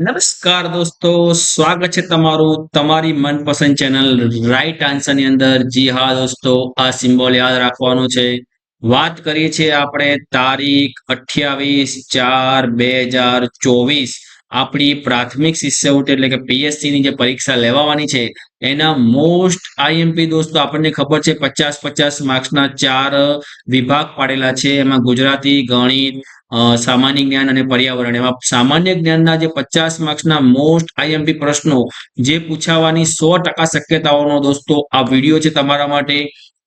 નમસ્કાર દોસ્તો, સ્વાગત છે તમારું તમારી મનપસંદ ચેનલ રાઈટ આન્સરની અંદર. જી હા દોસ્તો, આ સિમ્બોલ યાદ રાખવાનું છે. વાત કરીએ છીએ આપણે તારીખ અઠ્યાવીસ ચાર બે હજાર ચોવીસ. આપણી પ્રાથમિક શિષ્યવૃત્તિ એટલે કે પીએસસી ની જે પરીક્ષા લેવાની છે, એના મોસ્ટ આઈએમપી દોસ્તો આપણને ખબર છે પચાસ પચાસ માર્ક્સના ચાર વિભાગ પાડેલા છે. એમાં ગુજરાતી, ગણિત સામાન્ય જ્ઞાન અને પર્યાવરણ. એમાં સામાન્ય જ્ઞાનના જે પચાસ માર્ક્સના મોસ્ટ આઈએમપી પ્રશ્નો જે પૂછાવાની સો ટકા શક્યતાઓનો દોસ્તો, આ વીડિયો છે તમારા માટે.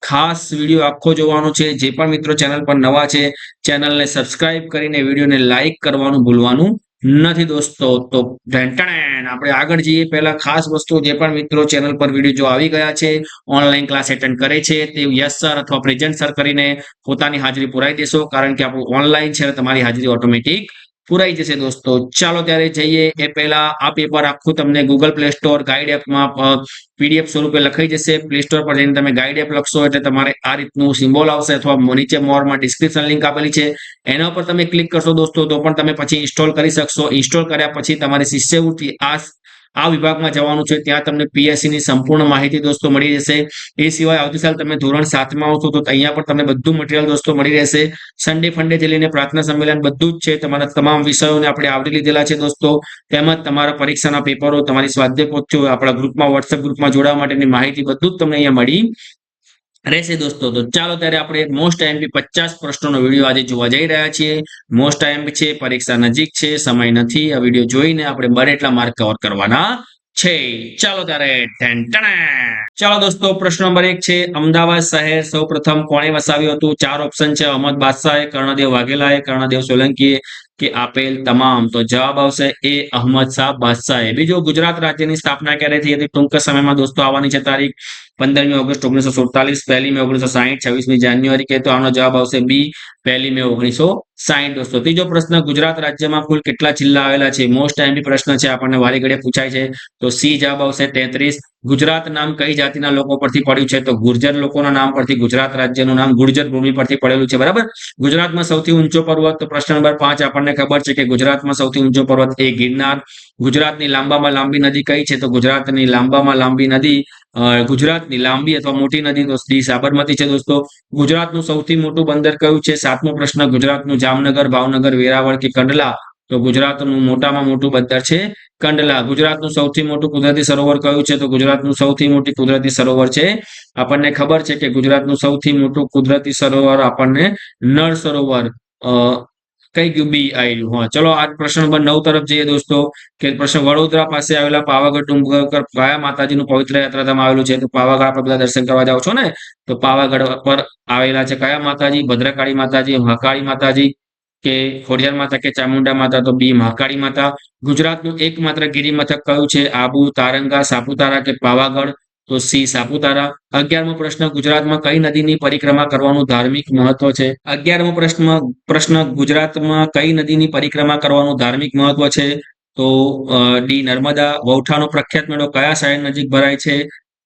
ખાસ વીડિયો આખો જોવાનો છે. જે પણ મિત્રો ચેનલ પર નવા છે, ચેનલને સબસ્ક્રાઇબ કરીને વિડીયોને લાઈક કરવાનું ભૂલવાનું નથી દોસ્તો, તો આપણે આગળ જઈએ. પહેલા ખાસ વસ્તુ જે પણ મિત્રો ચેનલ પર વીડિયો જો આવી ગયા છે ઓનલાઈન ક્લાસ એટેન્ડ કરે છે, તે યસ સર અથવા પ્રેઝન્ટ સર કરીને પોતાની હાજરી પુરાઈ દેશો. કારણ કે આપણું ઓનલાઈન છે તમારી હાજરી ઓટોમેટિક પુરાઈ જશે દોસ્તો. ચાલો ત્યારે જઈએ. એ પહેલા આ પેપર આખું તમને ગૂગલ પ્લે સ્ટોર ગાઈડ એપમાં પીડીએફ સ્વરૂપે લખાઈ જશે. પ્લે સ્ટોર પર જઈને તમે ગાઈડ એપ લખશો એટલે તમારે આ રીતનું સિમ્બોલ આવશે અથવા નીચે મોરમાં ડિસ્ક્રિપ્શન લિંક આપેલી છે. એના ઉપર તમે ક્લિક કરશો દોસ્તો તો પણ તમે પછી ઇન્સ્ટોલ કરી શકશો. ઇન્સ્ટોલ કર્યા પછી તમારી શિષ્યવૃત્તિ આ આ વિભાગમાં જવાનું છે. ત્યાં તમને પીએસસી ની સંપૂર્ણ માહિતી દોસ્તો મળી જશે એ સિવાય આવતી સાલ તમે ધોરણ સાતમાં આવશો તો અહીંયા પણ તમને બધું મટીરિયલ દોસ્તો મળી રહેશે. સન્ડે જે લઈને પ્રાર્થના સંમેલન બધું જ છે. તમારા તમામ વિષયોને આપણે આવરી લીધેલા છે દોસ્તો. તેમજ તમારા પરીક્ષાના પેપરો, તમારી સ્વાધ્યાય પોથીઓ આપણા ગ્રુપમાં વોટ્સએપ ગ્રુપમાં જોડાવા માટેની માહિતી બધું જ તમને અહીંયા મળી રહેશે દોસ્તો. તો ચાલો ત્યારે આપણે મોસ્ટ આઈએમપી પચાસ પ્રશ્નોનો વીડિયો આજે જોવા જઈ રહ્યા છીએ. મોસ્ટ આઈએમપી છે, પરીક્ષા નજીક છે, સમય નથી. આ વીડિયો જોઈને આપણે બને એટલા માર્ક કવર કરવાના છે. ચાલો ત્યારે ચાલો દોસ્તો, પ્રશ્ન નંબર એક છે, અમદાવાદ શહેર સૌ પ્રથમ કોણે વસાવ્યું હતું? ચાર ઓપ્શન છે, અહમદ બાદશાહે, કર્ણદેવ વાઘેલાએ, કર્ણદેવ સોલંકીએ કે આપેલ તમામ. તો જવાબ આવશે એ અહમદ શાહ બાદશાહે. બીજો ગુજરાત રાજ્યની સ્થાપના ક્યારે થઈ હતી? ટૂંક સમયમાં દોસ્તો, આવવાની છે તારીખ પંદરમી ઓગસ્ટ ઓગણીસો સુડતાલીસ, પહેલી મે ઓગણીસો સાહીઠ, છવ્વીસમી જાન્યુઆરી. કે તો આનો જવાબ આવશે બી, પહેલી મે ઓગણીસો સાહીઠ દોસ્તો, ત્રીજો પ્રશ્ન, ગુજરાત રાજ્યમાં કુલ કેટલા જિલ્લા આવેલા છે? મોસ્ટ એમપી પ્રશ્ન છે, આપણને ઘડીએ પૂછાય છે. તો સી જવાબ આવશે તેત્રીસ. ગુજરાત નામ કઈ જાતિના લોકો પરથી પડ્યું છે? તો ગુર્જર લોકોના નામ પરથી, ગુજરાત રાજ્યનું નામ ગુર્જર ભૂમિ પરથી પડેલું છે, બરાબર? ગુજરાતમાં સૌથી ઊંચો પર્વત તો પ્રશ્ન નંબર પાંચ, આપણને ખબર છે કે ગુજરાતમાં સૌથી ઊંચો પર્વત એ ગિરનાર. ગુજરાતની લાંબામાં લાંબી નદી કઈ છે? તો ગુજરાતની લાંબામાં લાંબી નદી ગુજરાતની લાંબી અથવા મોટી નદી દોસ્તી સાબરમતી છે દોસ્તો. ગુજરાતનું સૌથી મોટું બંદર કયું છે? સાતમો પ્રશ્ન, ગુજરાતનું જામનગર, ભાવનગર, વેરાવળ કે કંડલા? તો ગુજરાતનું મોટામાં મોટું બંદર છે કંડલા. ગુજરાતનું સૌથી મોટું કુદરતી સરોવર કયું છે? તો ગુજરાતનું સૌથી મોટી કુદરતી સરોવર છે. આપણને ખબર છે કે ગુજરાતનું સૌથી મોટું કુદરતી સરોવર આપણને નળ સરોવર કઈ ગયું? બી આવ્યું હા. ચલો આ પ્રશ્ન નંબર નવ તરફ જઈએ દોસ્તો, કે પ્રશ્ન વડોદરા પાસે આવેલા પાવાગઢ કયા માતાજીનું પવિત્ર યાત્રાધામ આવેલું છે, તો પાવાગઢ આપણે દર્શન કરવા જાવ છો ને? તો પાવાગઢ પર આવેલા છે કયા માતાજી, ભદ્રકાળી માતાજી, મહાકાળી માતાજી, કે ખોડિયાર માતા, કે ચામુંડા માતા, તો બી મહાકાળી માતા. ગુજરાતનું એકમાત્ર ગિરિમથક કયું છે? આબુ, તારંગા, સાપુતારા, કે પાવાગઢ? તો સી સાપુતારા. અગિયારમો પ્રશ્ન, ગુજરાતમાં કઈ નદીની પરિક્રમા કરવાનું ધાર્મિક મહત્વ છે? અગિયારમો પ્રશ્ન પ્રશ્ન, ગુજરાતમાં કઈ નદીની પરિક્રમા કરવાનું ધાર્મિક મહત્વ છે? તો ડી નર્મદા. વૌઠાનો પ્રખ્યાત મેળો કયા શહેર નજીક ભરાય છે?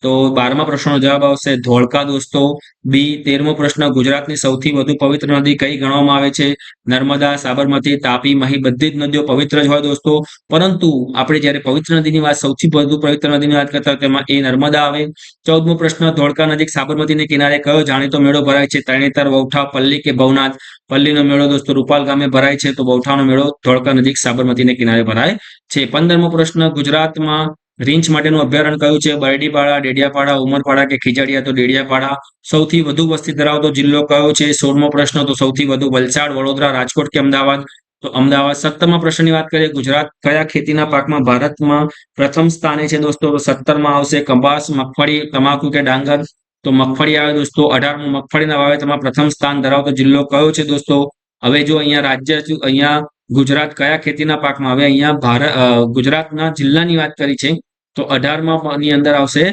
તો બારમા પ્રશ્નનો જવાબ આવશે, ધોળકા દોસ્તો. બી, તેરમો પ્રશ્ન, ગુજરાતની સૌથી વધુ પવિત્ર નદી કઈ ગણવામાં આવે છે? નર્મદા, સાબરમતી, તાપી, મહી, બધી જ નદીઓ પવિત્ર જ હોય દોસ્તો. પરંતુ આપણે જયારે પવિત્ર નદીની વાત, સૌથી વધુ પવિત્ર નદીની વાત કરતા તેમાં એ નર્મદા આવે. ચૌદમો પ્રશ્ન, ધોળકા નજીક સાબરમતીને કિનારે કયો જાણીતો મેળો ભરાય છે? તરણેતર વૌઠા, પલ્લી કે ભવનાથ? પલ્લીનો મેળો દોસ્તો રૂપાલ ગામે ભરાય છે, તો વૌઠાનો મેળો ધોળકા નજીક સાબરમતીને કિનારે ભરાય છે. પંદરમો પ્રશ્ન, ગુજરાતમાં રીંછ માટેનું અભયારણ્ય કયું છે? બરડીપાડા, ડેડિયાપાડા, ઉમરપાડા કે ખીજડીયા? તો ડેડિયાપાડા સૌથી વધુ વસ્તી ધરાવતો જિલ્લો કયો છે? સોળમો પ્રશ્ન, તો સૌથી વધુ વલસાડ, વડોદરા, રાજકોટ કે અમદાવાદ? તો અમદાવાદ સત્તરમા પ્રશ્નની વાત કરીએ, ગુજરાત કયા ખેતીના પાકમાં ભારતમાં પ્રથમ સ્થાને છે દોસ્તો? સત્તરમાં આવશે કપાસ, મગફળી, તમાકુ કે ડાંગર? તો મગફળી આવે દોસ્તો, અઢારમું મગફળીના વાવેતરમાં પ્રથમ સ્થાન ધરાવતો જિલ્લો કયો છે દોસ્તો? હવે જો અહીંયા રાજ્ય અહીંયા ગુજરાત કયા ખેતીના પાકમાં? હવે અહીંયા ભારત ગુજરાતના જિલ્લાની વાત કરી છે. તો અઢારમાં અંદર આવશે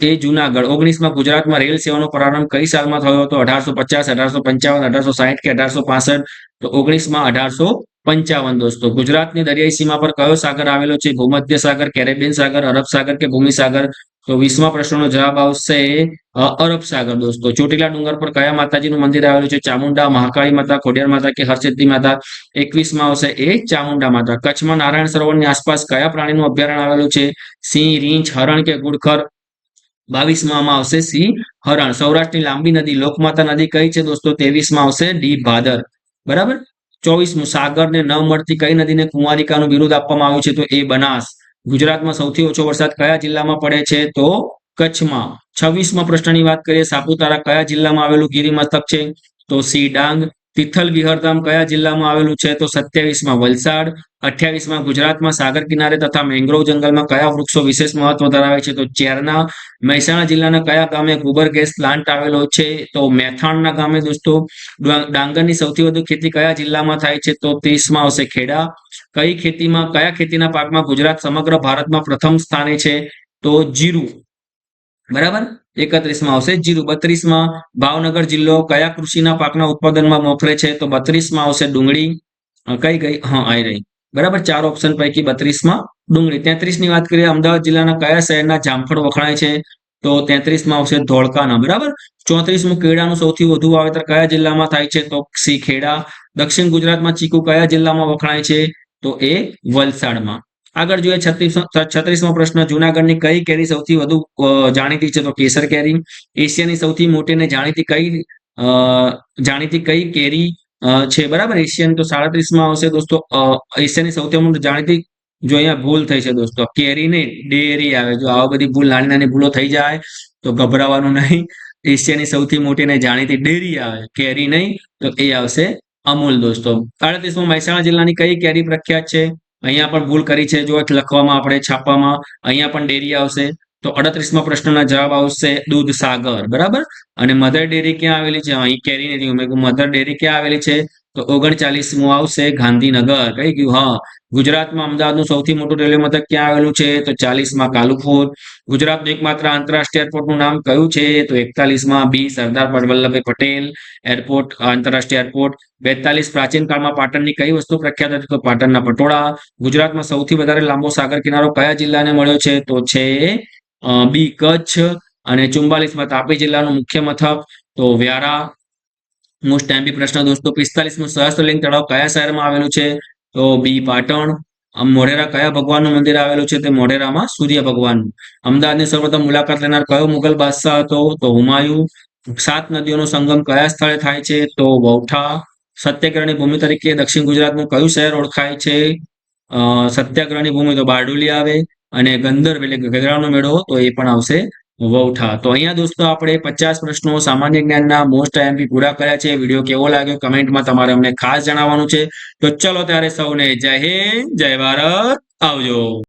તે જુનાગઢ. ઓગણીસમાં ગુજરાતમાં રેલ સેવાનો પ્રારંભ કઈ સાલમાં થયો હતો? અઢારસો પચાસ, અઢારસો પંચાવન, અઢારસો સાહીઠ કે અઢારસો પાસઠ? તો ઓગણીસમાં અઢારસો પંચાવન, દોસ્તો. ગુજરાતની દરિયાઈ સીમા પર કયો સાગર આવેલો છે? ભૂમધ્ય સાગર, કેરેબિયન સાગર, અરબ સાગર કે ભૂમિ સાગર તો વીસમા પ્રશ્નનો જવાબ આવશે અરબ સાગર દોસ્તો. ચોટીલા ડુંગર પર કયા માતાજીનું મંદિર આવેલું છે? ચામુંડા, મહાકાળી માતા, ખોડિયાર માતા કે હરસિદ્ધિ માતા? એકવીસમાં આવશે એ ચામુંડા માતા. કચ્છમાં નારાયણ સરોવરની આસપાસ કયા પ્રાણીનું અભયારણ્ય આવેલું છે? સિંહ, રીંછ, હરણ કે ગુડખર? બાવીસમાં આવશે સિંહ, હરણ. સૌરાષ્ટ્રની લાંબી નદી, લોકમાતા નદી કઈ છે દોસ્તો? ત્રેવીસમાં આવશે ડી, ભાદર. બરાબર? ચોવીસમું, સાગરને ન મળતી કઈ નદીને કુંવારિકાનું બિરુદ આપવામાં આવ્યું છે? તો એ બનાસ. ગુજરાતમાં સૌથી ઓછો વરસાદ કયા જિલ્લામાં પડે છે તો કચ્છમાં. છવ્વીસમાં પ્રશ્નની વાત કરીએ, સાપુતારા કયા જિલ્લામાં આવેલું ગિરિમથક છે? તો સી ડાંગ તિથલ વિહરધામ કયા જિલ્લામાં આવેલું છે? તો સત્યાવીસમાં વલસાડ, અઠ્યાવીસમાં ગુજરાતમાં સાગર કિનારે તથા મેંગ્રોવ જંગલમાં કયા વૃક્ષો વિશેષ મહત્વ ધરાવે છે? તો ચેરના, મહેસાણા જિલ્લાના કયા ગામે ગોબર ગેસ પ્લાન્ટ આવેલો છે? તો મેથાણના ગામે દોસ્તો ડાંગ- ડાંગરની સૌથી વધુ ખેતી કયા જિલ્લામાં થાય છે? તો ત્રીસમાં આવશે ખેડા. કઈ ખેતીમાં, કયા ખેતીના પાકમાં ગુજરાત સમગ્ર ભારતમાં પ્રથમ સ્થાને છે? તો જીરું. બરાબર? એકત્રીસમાં આવશે. જીરું બત્રીસમાં. ભાવનગર જિલ્લો કયા કૃષિના પાકના ઉત્પાદનમાં મોખરે છે? તો બત્રીસમાં આવશે ડુંગળી. કઈ ગઈ હા આવી રહી. બરાબર? ચાર ઓપ્શન પૈકી બત્રીસમાં ડુંગળી. તેત્રીસની વાત કરીએ, અમદાવાદ જિલ્લાના કયા શહેરના જામફળ વખણાય છે? તો તેત્રીસમાં આવશે ધોળકાના. બરાબર? ચોત્રીસમું કેળાનું સૌથી વધુ વાવેતર કયા જિલ્લામાં થાય છે? તો સી ખેડા દક્ષિણ ગુજરાતમાં ચીકુ કયા જિલ્લામાં વખણાય છે? તો એ વલસાડમાં. આગળ જોઈએ છત્રીસ છત્રીસમો પ્રશ્ન, જુનાગઢની કઈ કેરી સૌથી વધુ જાણીતી છે? તો કેસર કેરી, એશિયાની સૌથી મોટી અને જાણીતી કઈ જાણીતી કઈ કેરી છે? બરાબર? એશિયન તો સાડત્રીસમાં આવશે દોસ્તો. એશિયાની સૌથી મોટી જાણીતી, જો અહીંયા ભૂલ થઈ છે દોસ્તો. કેરી નહીં ડેરી આવે. જો આવા બધી ભૂલ, નાની નાની ભૂલો થઈ જાય, તો ગભરાવાનું નહીં. એશિયાની સૌથી મોટી અને જાણીતી ડેરી આવે. કેરી નહીં, તો એ આવશે અમૂલ દોસ્તો. આડત્રીસમાં મહેસાણા જિલ્લાની કઈ કેરી પ્રખ્યાત છે? અહીંયા પણ ભૂલ કરી છે. જો લખવામાં આપણે છાપવામાં, અહીંયા પણ ડેરી આવશે. તો અડત્રીસમાં પ્રશ્નના જવાબ આવશે દૂધ સાગર. બરાબર? અને મધર ડેરી ક્યાં આવેલી છે? અહીં કેરી નથી. મેં મધર ડેરી ક્યાં આવેલી છે? તો ઓગણચાલીસમું આવશે ગાંધીનગર. કઈ ગયું? હા. ગુજરાતમાં અમદાવાદનું સૌથી મોટું રેલવે મથક ક્યાં આવેલું છે? તો ચાલીસમાં કાલુપુર. ગુજરાતનું એકમાત્ર આંતરરાષ્ટ્રીય એરપોર્ટનું નામ કયું છે? તો એકતાલીસમાં બી સરદાર વલ્લભભાઈ પટેલ એરપોર્ટ આંતરરાષ્ટ્રીય એરપોર્ટ બેતાલીસ પ્રાચીન કાળમાં પાટણની કઈ વસ્તુ પ્રખ્યાત હતી? તો પાટણના પટોળા. ગુજરાતમાં સૌથી વધારે લાંબો સાગર કિનારો કયા જિલ્લાને મળ્યો છે? તો છે બી, કચ્છ. અને ચુમ્બાલીસમાં તાપી જિલ્લાનું મુખ્ય મથક. તો વ્યારા. મોસ્ટ બી પ્રશ્ન દોસ્તો, પિસ્તાલીસમું સહસ્ત્રલિંગ તળાવ કયા શહેરમાં આવેલું છે? તો બી પાટણ મોઢેરા કયા ભગવાનનું મંદિર આવેલું છે? તે મોઢેરામાં સૂર્ય ભગવાનનું અમદાવાદની સૌપ્રથમ મુલાકાત લેનાર કયો મુગલ બાદશાહ હતો? તો હુમાયુ. સાત નદીઓનો સંગમ કયા સ્થળે થાય છે? તો વૌઠા. સત્યાગ્રહની ભૂમિ તરીકે દક્ષિણ ગુજરાતનું કયું શહેર ઓળખાય છે? સત્યાગ્રહની ભૂમિ તો બારડોલી આવે. અને ગંધર્વ એટલે કે મેળો, તો એ પણ આવશે વૌઠા તો અહીંયા દોસ્તો આપણે પચાસ પ્રશ્નો સામાન્ય જ્ઞાનના મોસ્ટ આઈએમપી પૂરા કર્યા છે. વીડિયો કેવો લાગ્યો કમેન્ટમાં તમારે અમને ખાસ જણાવવાનું છે. તો ચલો ત્યારે સૌને જય હિન્દ, જય ભારત. આવજો.